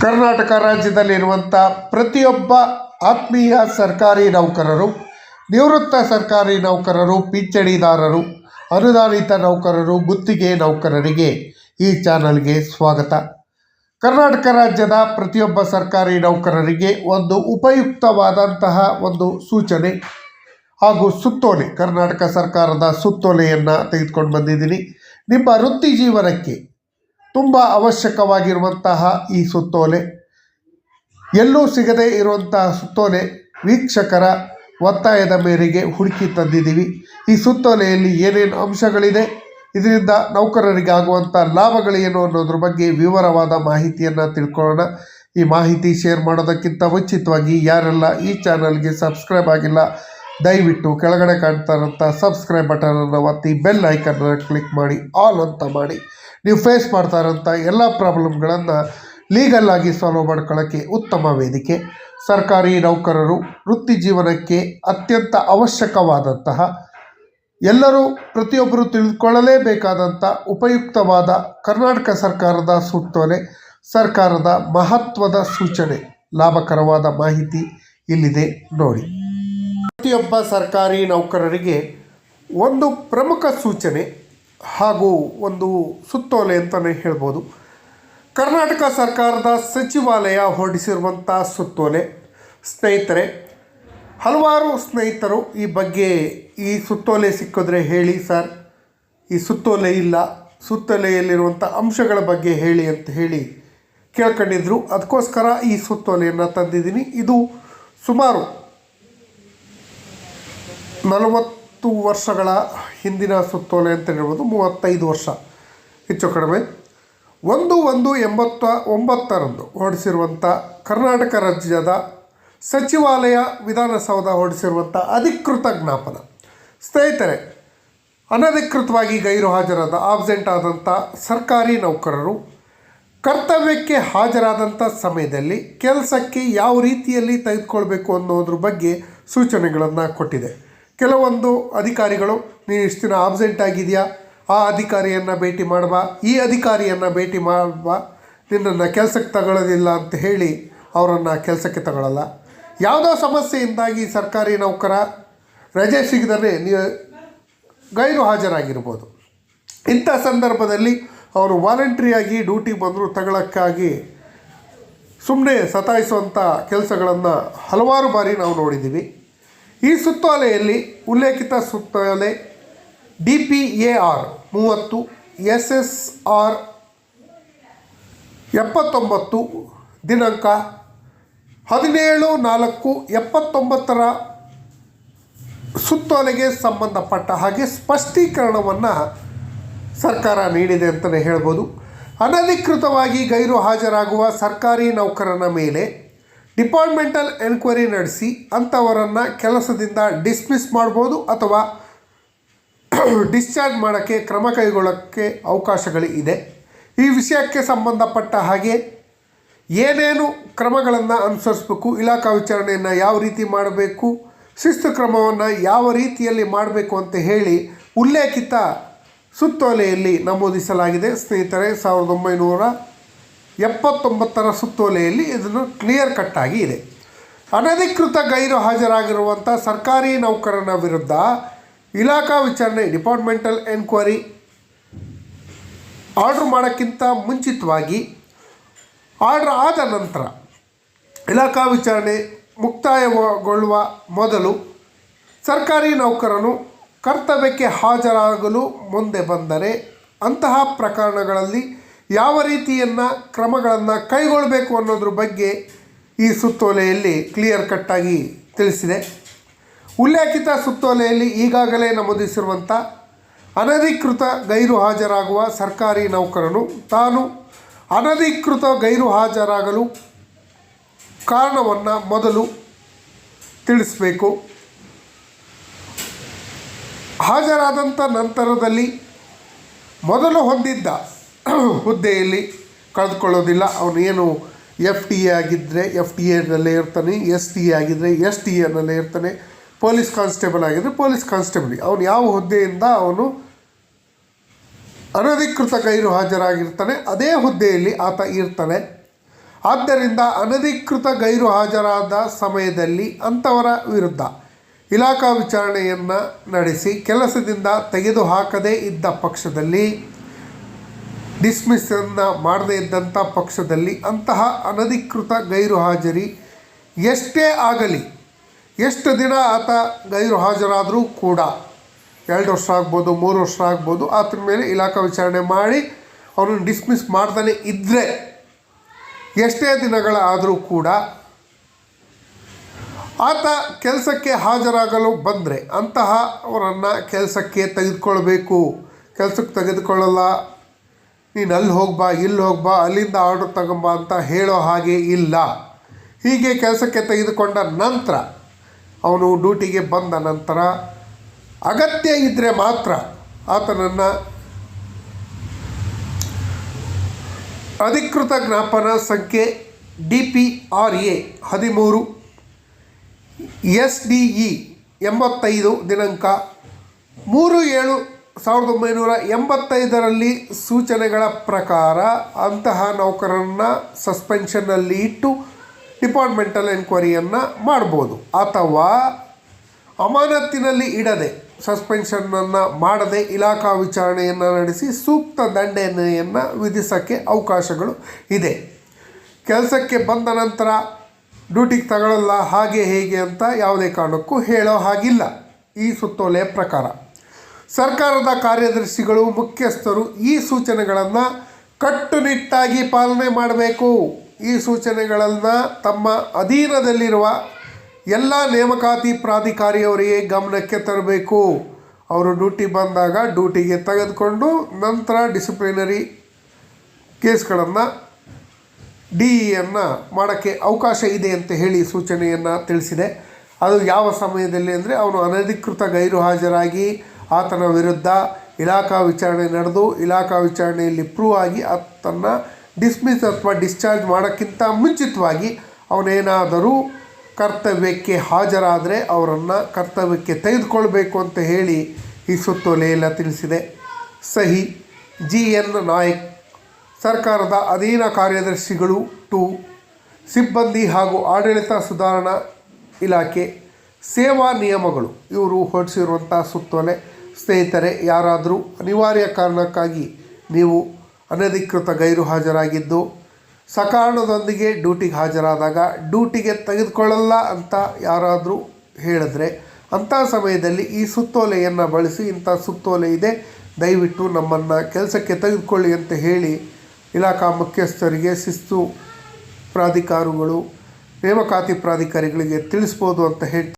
ಕರ್ನಾಟಕ ರಾಜ್ಯದಲ್ಲಿರುವಂಥ ಪ್ರತಿಯೊಬ್ಬ ಆತ್ಮೀಯ ಸರ್ಕಾರಿ ನೌಕರರು, ನಿವೃತ್ತ ಸರ್ಕಾರಿ ನೌಕರರು, ಪಿಂಚಣಿದಾರರು, ಅನುದಾನಿತ ನೌಕರರು, ಗುತ್ತಿಗೆ ನೌಕರರಿಗೆ ಈ ಚಾನಲ್ಗೆ ಸ್ವಾಗತ. ಕರ್ನಾಟಕ ರಾಜ್ಯದ ಪ್ರತಿಯೊಬ್ಬ ಸರ್ಕಾರಿ ನೌಕರರಿಗೆ ಒಂದು ಉಪಯುಕ್ತವಾದಂತಹ ಒಂದು ಸೂಚನೆ ಹಾಗೂ ಸುತ್ತೋಲೆ. ಕರ್ನಾಟಕ ಸರ್ಕಾರದ ಸುತ್ತೋಲೆಯನ್ನು ತೆಗೆದುಕೊಂಡು ಬಂದಿದ್ದೀನಿ. ನಿಮ್ಮ ವೃತ್ತಿ ಜೀವನಕ್ಕೆ ತುಂಬ ಅವಶ್ಯಕವಾಗಿರುವಂತಹ ಈ ಸುತ್ತೋಲೆ. ಎಲ್ಲೂ ಸಿಗದೇ ಇರುವಂತಹ ಸುತ್ತೋಲೆ ವೀಕ್ಷಕರ ಒತ್ತಾಯದ ಮೇರೆಗೆ ಹುಡುಕಿ ತಂದಿದ್ದೀವಿ. ಈ ಸುತ್ತೋಲೆಯಲ್ಲಿ ಏನೇನು ಅಂಶಗಳಿದೆ, ಇದರಿಂದ ನೌಕರರಿಗೆ ಆಗುವಂಥ ಲಾಭಗಳೇನು ಅನ್ನೋದ್ರ ಬಗ್ಗೆ ವಿವರವಾದ ಮಾಹಿತಿಯನ್ನು ತಿಳ್ಕೊಳ್ಳೋಣ. ಈ ಮಾಹಿತಿ ಶೇರ್ ಮಾಡೋದಕ್ಕಿಂತ ಮುಂಚಿತವಾಗಿ ಯಾರೆಲ್ಲ ಈ ಚಾನಲ್ಗೆ ಸಬ್ಸ್ಕ್ರೈಬ್ ಆಗಿಲ್ಲ, ದಯವಿಟ್ಟು ಕೆಳಗಡೆ ಕಾಣ್ತಾ ಇರೋಂಥ ಸಬ್ಸ್ಕ್ರೈಬ್ ಬಟನನ್ನು ಒತ್ತಿ ಬೆಲ್ ಐಕನ್ನ ಕ್ಲಿಕ್ ಮಾಡಿ, ಆಲ್ ಅಂತ ಮಾಡಿ. ನೀವು ಫೇಸ್ ಮಾಡ್ತಾ ಇರೋಂಥ ಎಲ್ಲ ಪ್ರಾಬ್ಲಮ್ಗಳನ್ನು ಲೀಗಲ್ ಆಗಿ ಸಾಲ್ವ್ ಮಾಡ್ಕೊಳ್ಳೋಕ್ಕೆ ಉತ್ತಮ ವೇದಿಕೆ. ಸರ್ಕಾರಿ ನೌಕರರು ವೃತ್ತಿ ಜೀವನಕ್ಕೆ ಅತ್ಯಂತ ಅವಶ್ಯಕವಾದಂತಹ, ಎಲ್ಲರೂ ಪ್ರತಿಯೊಬ್ಬರು ತಿಳಿದುಕೊಳ್ಳಲೇಬೇಕಾದಂಥ ಉಪಯುಕ್ತವಾದ ಕರ್ನಾಟಕ ಸರ್ಕಾರದ ಸುತ್ತೋಲೆ, ಸರ್ಕಾರದ ಮಹತ್ವದ ಸೂಚನೆ, ಲಾಭಕರವಾದ ಮಾಹಿತಿ ಇಲ್ಲಿದೆ ನೋಡಿ. ಪ್ರತಿಯೊಬ್ಬ ಸರ್ಕಾರಿ ನೌಕರರಿಗೆ ಒಂದು ಪ್ರಮುಖ ಸೂಚನೆ ಹಾಗೂ ಒಂದು ಸುತ್ತೋಲೆ ಅಂತಲೇ ಹೇಳ್ಬೋದು. ಕರ್ನಾಟಕ ಸರ್ಕಾರದ ಸಚಿವಾಲಯ ಹೊರಡಿಸಿರುವಂಥ ಸುತ್ತೋಲೆ. ಸ್ನೇಹಿತರೆ, ಹಲವಾರು ಸ್ನೇಹಿತರು ಈ ಬಗ್ಗೆ ಈ ಸುತ್ತೋಲೆ ಸಿಕ್ಕಿದ್ರೆ ಹೇಳಿ ಸರ್. ಈ ಸುತ್ತೋಲೆ ಇಲ್ಲ. ಸುತ್ತೋಲೆಯಲ್ಲಿರುವಂಥ ಅಂಶಗಳ ಬಗ್ಗೆ ಹೇಳಿ ಅಂತ ಹೇಳಿ ಕೇಳ್ಕೊಂಡಿದ್ರು. ಅದಕ್ಕೋಸ್ಕರ ಈ ಸುತ್ತೋಲೆಯನ್ನು ತಂದಿದ್ದೀನಿ. ಇದು ಸುಮಾರು ನಲವತ್ತು ವರ್ಷಗಳ ಹಿಂದಿನ ಸುತ್ತೋಲೆ ಅಂತ ಹೇಳ್ಬೋದು, ಮೂವತ್ತೈದು ವರ್ಷ. ಹೆಚ್ಚು ಕಡಿಮೆ. ಒಂದು ಒಂದು ಎಂಬತ್ತ ಒಂಬತ್ತರಂದು ಹೊರಡಿಸಿರುವಂಥ ಕರ್ನಾಟಕ ರಾಜ್ಯದ ಸಚಿವಾಲಯ ವಿಧಾನಸೌಧ ಹೊರಡಿಸಿರುವಂಥ ಅಧಿಕೃತ ಜ್ಞಾಪನ. ಸ್ನೇಹಿತರೆ, ಅನಧಿಕೃತವಾಗಿ ಗೈರು ಹಾಜರಾದ ಆಬ್ಸೆಂಟ್ ಆದಂಥ ಸರ್ಕಾರಿ ನೌಕರರು, ಕರ್ತವ್ಯಕ್ಕೆ ಹಾಜರಾದಂಥ ಸಮಯದಲ್ಲಿ ಕೆಲಸಕ್ಕೆ ಯಾವ ರೀತಿಯಲ್ಲಿ ತೆಗೆದುಕೊಳ್ಬೇಕು ಅನ್ನೋದ್ರ ಬಗ್ಗೆ ಸೂಚನೆಗಳನ್ನು ಕೊಟ್ಟಿದೆ. ಕೆಲವೊಂದು ಅಧಿಕಾರಿಗಳು ನೀನು ಇಷ್ಟು ದಿನ ಆಬ್ಸೆಂಟ್ ಆಗಿದೆಯಾ? ಆ ಅಧಿಕಾರಿಯನ್ನು ಭೇಟಿ ಮಾಡಬಾ, ಈ ಅಧಿಕಾರಿಯನ್ನು ಭೇಟಿ ಮಾಡಬಾ. ನಿನ್ನನ್ನು ಕೆಲಸಕ್ಕೆ ತಗೊಳ್ಳೋದಿಲ್ಲ ಅಂತ ಹೇಳಿ ಅವರನ್ನು ಕೆಲಸಕ್ಕೆ ತಗೊಳ್ಳಲ್ಲ ಯಾವುದೋ ಸಮಸ್ಯೆಯಿಂದಾಗಿ ಸರ್ಕಾರಿ ನೌಕರ ರಜೆ ಸಿಗದೇ ನೀವು ಗೈರು ಹಾಜರಾಗಿರ್ಬೋದು. ಇಂಥ ಸಂದರ್ಭದಲ್ಲಿ ಅವರು ವಾಲಂಟ್ರಿಯಾಗಿ ಡ್ಯೂಟಿ ಬಂದರೂ ತಗೊಳ್ಳೋಕ್ಕಾಗಿ ಸುಮ್ಮನೆ ಸತಾಯಿಸುವಂಥ ಕೆಲಸಗಳನ್ನು ಹಲವಾರು ಬಾರಿ ನಾವು ನೋಡಿದ್ದೀವಿ. ಈ ಸುತ್ತೋಲೆಯಲ್ಲಿ ಉಲ್ಲೇಖಿತ ಸುತ್ತೋಲೆ ಡಿ ಪಿ ಎ ಆರ್ ಮೂವತ್ತು ಎಸ್ ಎಸ್ ಆರ್ ಎಪ್ಪತ್ತೊಂಬತ್ತು, ದಿನಾಂಕ ಹದಿನೇಳು ನಾಲ್ಕು ಎಪ್ಪತ್ತೊಂಬತ್ತರ ಸುತ್ತೋಲೆಗೆ ಸಂಬಂಧಪಟ್ಟ ಹಾಗೆ ಸ್ಪಷ್ಟೀಕರಣವನ್ನು ಸರ್ಕಾರ ನೀಡಿದೆ ಅಂತಲೇ ಹೇಳ್ಬೋದು. ಅನಧಿಕೃತವಾಗಿ ಗೈರು ಹಾಜರಾಗುವ ಸರ್ಕಾರಿ ನೌಕರನ ಮೇಲೆ ಡಿಪಾರ್ಟ್ಮೆಂಟಲ್ ಎನ್ಕ್ವೈರಿ ನಡೆಸಿ ಅಂಥವರನ್ನು ಕೆಲಸದಿಂದ ಡಿಸ್ಮಿಸ್ ಮಾಡ್ಬೋದು ಅಥವಾ ಡಿಸ್ಚಾರ್ಜ್ ಮಾಡೋಕ್ಕೆ ಕ್ರಮ ಕೈಗೊಳ್ಳೋಕ್ಕೆ ಅವಕಾಶಗಳು ಇದೆ ಈ ವಿಷಯಕ್ಕೆ ಸಂಬಂಧಪಟ್ಟ ಹಾಗೆ ಏನೇನು ಕ್ರಮಗಳನ್ನು ಅನುಸರಿಸಬೇಕು, ಇಲಾಖಾ ವಿಚಾರಣೆಯನ್ನು ಯಾವ ರೀತಿ ಮಾಡಬೇಕು, ಶಿಸ್ತು ಕ್ರಮವನ್ನು ಯಾವ ರೀತಿಯಲ್ಲಿ ಮಾಡಬೇಕು ಅಂತ ಹೇಳಿ ಉಲ್ಲೇಖಿತ ಸುತ್ತೋಲೆಯಲ್ಲಿ ನಮೂದಿಸಲಾಗಿದೆ. ಸ್ನೇಹಿತರೆ, ಸಾವಿರದ ಒಂಬೈನೂರ ಎಪ್ಪತ್ತೊಂಬತ್ತರ ಸುತ್ತೋಲೆಯಲ್ಲಿ ಇದನ್ನು ಕ್ಲಿಯರ್ ಕಟ್ಟಾಗಿ ಇದೆ. ಅನಧಿಕೃತ ಗೈರು ಹಾಜರಾಗಿರುವಂಥ ಸರ್ಕಾರಿ ನೌಕರನ ವಿರುದ್ಧ ಇಲಾಖಾ ವಿಚಾರಣೆ ಡಿಪಾರ್ಟ್ಮೆಂಟಲ್ ಎನ್ಕ್ವೈರಿ ಆರ್ಡ್ರ್ ಮಾಡೋಕ್ಕಿಂತ ಮುಂಚಿತವಾಗಿ ಆರ್ಡ್ರ್ ಆದ ನಂತರ ಇಲಾಖಾ ವಿಚಾರಣೆ ಮುಕ್ತಾಯಗೊಳ್ಳುವ ಮೊದಲು ಸರ್ಕಾರಿ ನೌಕರನು ಕರ್ತವ್ಯಕ್ಕೆ ಹಾಜರಾಗಲು ಮುಂದೆ ಬಂದರೆ ಅಂತಹ ಪ್ರಕರಣಗಳಲ್ಲಿ ಯಾವ ರೀತಿಯನ್ನು ಕ್ರಮಗಳನ್ನು ಕೈಗೊಳ್ಳಬೇಕು ಅನ್ನೋದ್ರ ಬಗ್ಗೆ ಈ ಸುತ್ತೋಲೆಯಲ್ಲಿ ಕ್ಲಿಯರ್ ಕಟ್ಟಾಗಿ ತಿಳಿಸಿದೆ. ಉಲ್ಲೇಖಿತ ಸುತ್ತೋಲೆಯಲ್ಲಿ ಈಗಾಗಲೇ ನಮೂದಿಸಿರುವಂಥ ಅನಧಿಕೃತ ಗೈರು ಹಾಜರಾಗುವ ಸರ್ಕಾರಿ ನೌಕರನು ತಾನು ಅನಧಿಕೃತ ಗೈರು ಹಾಜರಾಗಲು ಕಾರಣವನ್ನು ಮೊದಲು ತಿಳಿಸಬೇಕು. ಹಾಜರಾದಂಥ ನಂತರದಲ್ಲಿ ಮೊದಲು ಹೊಂದಿದ್ದ ಹುದ್ದೆಯಲ್ಲಿ ಕಳೆದುಕೊಳ್ಳೋದಿಲ್ಲ. ಅವನು ಏನು ಎಫ್ ಟಿ ಎ ಆಗಿದ್ದರೆ ಎಫ್ ಟಿ ಎನಲ್ಲೇ ಇರ್ತಾನೆ ಎಸ್ ಟಿ ಎ ಆಗಿದ್ದರೆ ಎಸ್ ಟಿ ಎನಲ್ಲೇ ಇರ್ತಾನೆ, ಪೊಲೀಸ್ ಕಾನ್ಸ್ಟೇಬಲ್ ಆಗಿದ್ದರೆ ಪೊಲೀಸ್ ಕಾನ್ಸ್ಟೇಬಲ್. ಅವನು ಯಾವ ಹುದ್ದೆಯಿಂದ ಅವನು ಅನಧಿಕೃತ ಗೈರು ಹಾಜರಾಗಿರ್ತಾನೆ, ಅದೇ ಹುದ್ದೆಯಲ್ಲಿ ಆತ ಇರ್ತಾನೆ. ಆದ್ದರಿಂದ ಅನಧಿಕೃತ ಗೈರು ಹಾಜರಾದ ಸಮಯದಲ್ಲಿ ಅಂಥವರ ವಿರುದ್ಧ ಇಲಾಖಾ ವಿಚಾರಣೆಯನ್ನು ನಡೆಸಿ, ಕೆಲಸದಿಂದ ತೆಗೆದುಹಾಕದೇ ಇದ್ದ ಪಕ್ಷದಲ್ಲಿ ಡಿಸ್ಮಿಸ್ಸನ್ನು ಮಾಡದೇ ಇದ್ದಂಥ ಪಕ್ಷದಲ್ಲಿ ಅಂತಹ ಅನಧಿಕೃತ ಗೈರು ಹಾಜರಿ ಎಷ್ಟೇ ಆಗಲಿ, ಎಷ್ಟು ದಿನ ಆತ ಗೈರು ಹಾಜರಾದರೂ ಕೂಡ, ಎರಡು ವರ್ಷ ಆಗ್ಬೋದು, ಮೂರು ವರ್ಷ ಆಗ್ಬೋದು, ಆತನ ಮೇಲೆ ಇಲಾಖಾ ವಿಚಾರಣೆ ಮಾಡಿ ಅವನನ್ನು ಡಿಸ್ಮಿಸ್ ಮಾಡ್ತಾನೆ ಇದ್ದರೆ ಎಷ್ಟೇ ದಿನಗಳಾದರೂ ಕೂಡ ಆತ ಕೆಲಸಕ್ಕೆ ಹಾಜರಾಗಲು ಬಂದರೆ ಅಂತಹ ಅವರನ್ನು ಕೆಲಸಕ್ಕೆ ತೆಗೆದುಕೊಳ್ಬೇಕು. ಕೆಲಸಕ್ಕೆ ತೆಗೆದುಕೊಳ್ಳಲ್ಲ ನೀನು ಅಲ್ಲಿ ಹೋಗ್ಬಾ ಇಲ್ಲಿ ಹೋಗ್ಬಾ, ಅಲ್ಲಿಂದ ಆರ್ಡರ್ ತಗೊಂಬಾ ಅಂತ ಹೇಳೋ ಹಾಗೆ ಇಲ್ಲ. ಹೀಗೆ ಕೆಲಸಕ್ಕೆ ತೆಗೆದುಕೊಂಡ ನಂತರ ಅವನು ಡ್ಯೂಟಿಗೆ ಬಂದ ನಂತರ ಅಗತ್ಯ ಇದ್ದರೆ ಮಾತ್ರ ಆತನನ್ನು ಅಧಿಕೃತ ಜ್ಞಾಪನ ಸಂಖ್ಯೆ ಡಿ ಪಿ ಆರ್ ಎ ಹದಿಮೂರು ಎಸ್ ಡಿ ಇ ಎಂಬತ್ತೈದು ದಿನಾಂಕ ಮೂರು ಏಳು ಸಾವಿರದ ಒಂಬೈನೂರ ಎಂಬತ್ತೈದರಲ್ಲಿ ಸೂಚನೆಗಳ ಪ್ರಕಾರ ಅಂತಹ ನೌಕರರನ್ನು ಸಸ್ಪೆನ್ಷನ್ನಲ್ಲಿ ಇಟ್ಟು ಡಿಪಾರ್ಟ್ಮೆಂಟಲ್ ಎನ್ಕ್ವೈರಿಯನ್ನು ಮಾಡ್ಬೋದು. ಅಥವಾ ಅಮಾನತ್ತಿನಲ್ಲಿ ಇಡದೆ ಸಸ್ಪೆನ್ಷನ್ನನ್ನು ಮಾಡದೆ ಇಲಾಖಾ ವಿಚಾರಣೆಯನ್ನು ನಡೆಸಿ ಸೂಕ್ತ ದಂಡನೆಯನ್ನು ವಿಧಿಸೋಕ್ಕೆ ಅವಕಾಶಗಳು ಇದೆ. ಕೆಲಸಕ್ಕೆ ಬಂದ ನಂತರ ಡ್ಯೂಟಿಗೆ ತಗೊಳ್ಳಲ್ಲ ಹಾಗೆ ಹೇಗೆ ಅಂತ ಯಾವುದೇ ಕಾರಣಕ್ಕೂ ಹೇಳೋ ಹಾಗಿಲ್ಲ. ಈ ಸುತ್ತೋಲೆಯ ಪ್ರಕಾರ. ಸರ್ಕಾರದ ಕಾರ್ಯದರ್ಶಿಗಳು, ಮುಖ್ಯಸ್ಥರು ಈ ಸೂಚನೆಗಳನ್ನು ಕಟ್ಟುನಿಟ್ಟಾಗಿ ಪಾಲನೆ ಮಾಡಬೇಕು. ಈ ಸೂಚನೆಗಳನ್ನು ತಮ್ಮ ಅಧೀನದಲ್ಲಿರುವ ಎಲ್ಲ ನೇಮಕಾತಿ ಪ್ರಾಧಿಕಾರಿಯವರಿಗೆ ಗಮನಕ್ಕೆ ತರಬೇಕು. ಅವರು ಡ್ಯೂಟಿ ಬಂದಾಗ ಡ್ಯೂಟಿಗೆ ತೆಗೆದುಕೊಂಡು ನಂತರ ಡಿಸಿಪ್ಲಿನರಿ ಕೇಸ್ಗಳನ್ನು ಡಿ ಇಯನ್ನು ಮಾಡೋಕ್ಕೆ ಅವಕಾಶ ಇದೆ ಅಂತ ಹೇಳಿ ಸೂಚನೆಯನ್ನು ತಿಳಿಸಿದೆ. ಅದು ಯಾವ ಸಮಯದಲ್ಲಿ ಅಂದರೆ ಅವನು ಅನಧಿಕೃತ ಗೈರು ಹಾಜರಾಗಿ ಆತನ ವಿರುದ್ಧ ಇಲಾಖಾ ವಿಚಾರಣೆ ನಡೆದು ಇಲಾಖಾ ವಿಚಾರಣೆಯಲ್ಲಿ ಪ್ರೂವ್ ಆಗಿ ಆತನ್ನು ಡಿಸ್ಮಿಸ್ ಅಥವಾ ಡಿಸ್ಚಾರ್ಜ್ ಮಾಡೋಕ್ಕಿಂತ ಮುಂಚಿತವಾಗಿ ಅವನೇನಾದರೂ ಕರ್ತವ್ಯಕ್ಕೆ ಹಾಜರಾದರೆ ಅವರನ್ನು ಕರ್ತವ್ಯಕ್ಕೆ ತೆಗೆದುಕೊಳ್ಬೇಕು ಅಂತ ಹೇಳಿ ಈ ಸುತ್ತೋಲೆಯೆಲ್ಲ ತಿಳಿಸಿದೆ. ಸಹಿ, ಜಿ ಎನ್ ನಾಯಕ್, ಸರ್ಕಾರದ ಅಧೀನ ಕಾರ್ಯದರ್ಶಿಗಳು ಟು, ಸಿಬ್ಬಂದಿ ಹಾಗೂ ಆಡಳಿತ ಸುಧಾರಣಾ ಇಲಾಖೆ, ಸೇವಾ ನಿಯಮಗಳು, ಇವರು ಹೊರಡಿಸಿರುವಂಥ ಸುತ್ತೋಲೆ. ಸ್ನೇಹಿತರೆ, ಯಾರಾದರೂ ಅನಿವಾರ್ಯ ಕಾರಣಕ್ಕಾಗಿ ನೀವು ಅನಧಿಕೃತ ಗೈರು ಹಾಜರಾಗಿದ್ದು, ಸಕಾರಣದೊಂದಿಗೆ ಡ್ಯೂಟಿಗೆ ಹಾಜರಾದಾಗ ಡ್ಯೂಟಿಗೆ ತೆಗೆದುಕೊಳ್ಳಲ್ಲ ಅಂತ ಯಾರಾದರೂ ಹೇಳಿದ್ರೆ, ಅಂಥ ಸಮಯದಲ್ಲಿ ಈ ಸುತ್ತೋಲೆಯನ್ನು ಬಳಸಿ, ಇಂಥ ಸುತ್ತೋಲೆ ಇದೆ, ದಯವಿಟ್ಟು ನಮ್ಮನ್ನು ಕೆಲಸಕ್ಕೆ ತೆಗೆದುಕೊಳ್ಳಿ ಅಂತ ಹೇಳಿ ಇಲಾಖಾ ಮುಖ್ಯಸ್ಥರಿಗೆ, ಶಿಸ್ತು ಪ್ರಾಧಿಕಾರಗಳು, ನೇಮಕಾತಿ ಪ್ರಾಧಿಕಾರಿಗಳಿಗೆ ತಿಳಿಸ್ಬೋದು ಅಂತ ಹೇಳಿ